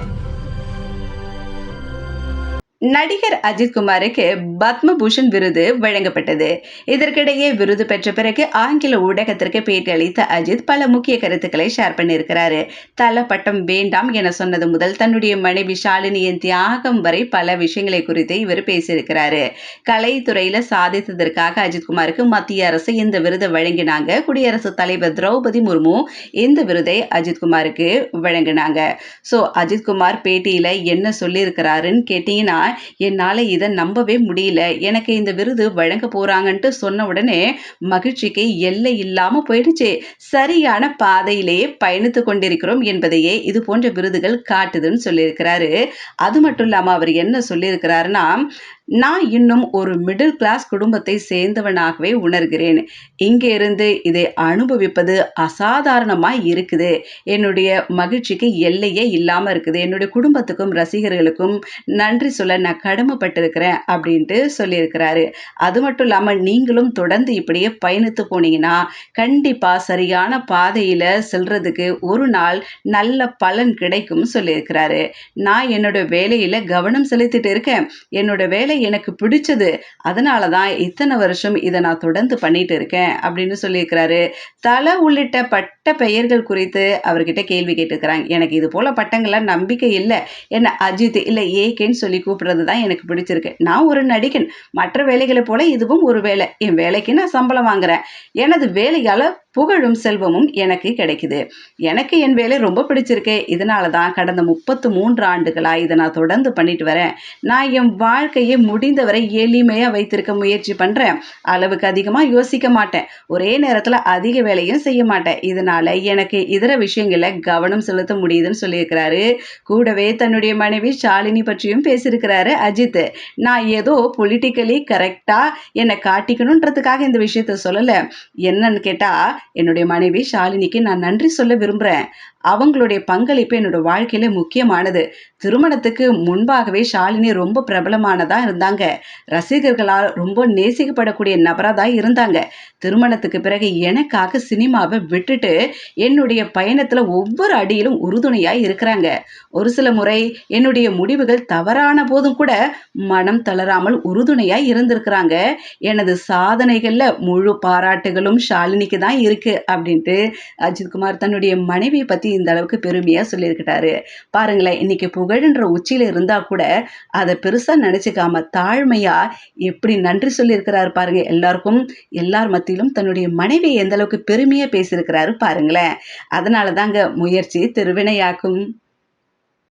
Thank you. நடிகர் அஜித்குமாருக்கு பத்மபூஷன் விருது வழங்கப்பட்டது. இதற்கிடையே விருது பெற்ற பிறகு ஆங்கில ஊடகத்திற்கு பேட்டி அளித்த அஜித் பல முக்கிய கருத்துக்களை ஷேர் பண்ணியிருக்கிறாரு. தல பட்டம் வேண்டாம் என சொன்னது முதல் தன்னுடைய மனைவி ஷாலினியின் தியாகம் வரை பல விஷயங்களை குறித்து இவர் பேசியிருக்கிறாரு. கலைத்துறையில சாதித்ததற்காக அஜித்குமாருக்கு மத்திய அரசு இந்த விருதை வழங்கினாங்க. குடியரசுத் தலைவர் திரௌபதி முர்மு இந்த விருதை அஜித்குமாருக்கு வழங்கினாங்க. ஸோ அஜித்குமார் பேட்டியில என்ன சொல்லியிருக்கிறாருன்னு கேட்டீங்கன்னா என்னால் இதை நம்பவே முடியல. எனக்கு இந்த விருது வழங்க போகிறாங்கன்ட்டு சொன்ன உடனே மகிழ்ச்சிக்கு எல்லை இல்லாமல் போயிடுச்சு. சரியான பாதையிலேயே பயணித்து கொண்டிருக்கிறோம் என்பதையே இது போன்ற விருதுகள் காட்டுதுன்னு சொல்லியிருக்கிறாரு. அது மட்டும் இல்லாமல் அவர் என்ன சொல்லியிருக்கிறாருன்னா நான் இன்னும் ஒரு மிடில் கிளாஸ் குடும்பத்தை சேர்ந்தவனாகவே உணர்கிறேன். இங்கே இருந்து இதை அனுபவிப்பது அசாதாரணமாக இருக்குது. என்னுடைய மகிழ்ச்சிக்கு எல்லையே இல்லாமல் இருக்குது. என்னுடைய குடும்பத்துக்கும் ரசிகர்களுக்கும் நன்றி சொல்ல நான் கடமைப்பட்டிருக்கிறேன் அப்படின்ட்டு சொல்லியிருக்கிறாரு. அது மட்டும் இல்லாமல் நீங்களும் தொடர்ந்து இப்படியே பயணித்து போனீங்கன்னா கண்டிப்பாக சரியான பாதையில் செல்றதுக்கு ஒரு நாள் நல்ல பலன் கிடைக்கும் சொல்லியிருக்கிறாரு. நான் என்னோட வேலையில் கவனம் செலுத்திட்டு இருக்கேன். என்னோட வேலை எனக்கு பிடிச்சது. அதனால தான் இத்தனை வருஷம் இதை நான் தொடர்ந்து பண்ணிட்டு இருக்கேன் அப்படின்னு சொல்லியிருக்கிறாரு. தலை உள்ளிட்ட பட்ட பெயர்கள் குறித்து அவர்கிட்ட கேள்வி கேட்டுக்கிறாங்க எனக்கு இது போல பட்டங்கள்லாம் நம்பிக்கை இல்லை. என்ன அஜித் இல்லை ஏகேன்னு சொல்லி பண்ணுறது தான் எனக்கு பிடிச்சிருக்கு. நான் ஒரு நடிகன். மற்ற வேலைகளை போல இதுவும் ஒரு வேலை. என் வேலைக்கு நான் சம்பளம் வாங்குறேன். எனது வேலையால் புகழும் செல்வமும் எனக்கு கிடைக்குது. எனக்கு என் வேலை ரொம்ப பிடிச்சிருக்கு. இதனால தான் கடந்த முப்பத்து மூன்று ஆண்டுகளாக இதை நான் தொடர்ந்து பண்ணிட்டு வரேன். நான் என் வாழ்க்கையை முடிந்தவரை எளிமையாக வைத்திருக்க முயற்சி பண்ணுறேன் அளவுக்கு அதிகமாக யோசிக்க மாட்டேன். ஒரே நேரத்தில் அதிக வேலையும் செய்ய மாட்டேன். இதனால எனக்கு இதர விஷயங்களில் கவனம் செலுத்த முடியுதுன்னு சொல்லியிருக்கிறாரு. கூடவே தன்னுடைய மனைவி ஷாலினி பற்றியும் பேசியிருக்கிறாரு அஜித். நான் ஏதோ பொலிட்டிக்கலி கரெக்டாக என்னை காட்டிக்கணுன்றதுக்காக இந்த விஷயத்த சொல்லலை. என்னன்னு கேட்டால் என்னுடைய மனைவி ஷாலினிக்கு நான் நன்றி சொல்ல விரும்புகிறேன் அவங்களுடைய பங்களிப்பு என்னோட வாழ்க்கையில முக்கியமானது. திருமணத்துக்கு முன்பாகவே ஷாலினி ரொம்ப பிரபலமானதாக இருந்தாங்க. ரசிகர்களால் ரொம்ப நேசிக்கப்படக்கூடிய நபராக தான் இருந்தாங்க. திருமணத்துக்கு பிறகு எனக்காக சினிமாவை விட்டுட்டு என்னுடைய பயணத்தில் ஒவ்வொரு அடியிலும் உறுதுணையாக இருக்கிறாங்க. ஒரு சில முறை என்னுடைய முடிவுகள் தவறான போதும் கூட மனம் தளராமல் உறுதுணையாக இருந்திருக்கிறாங்க. எனது சாதனைகளில் முழு பாராட்டுகளும் ஷாலினிக்கு தான் இருக்கு அப்படின்ட்டு அஜித்குமார் தன்னுடைய மனைவியை பற்றி இந்த அளவுக்கு பெருமையாக சொல்லியிருக்கிட்டாரு பாருங்களேன் இன்னைக்கு புகழ்ன்ற உச்சியில் இருந்தால் கூட அதை பெருசாக நினச்சிக்காம தாழ்மையாக எப்படி நன்றி சொல்லியிருக்கிறாரு பாருங்க. எல்லாருக்கும் எல்லார் மத்தியிலும் தன்னுடைய மனைவியை எந்த அளவுக்கு பெருமையாக பேசியிருக்கிறாரு பாருங்களேன். அதனால தாங்க முயற்சி திருவினையாக்கும்.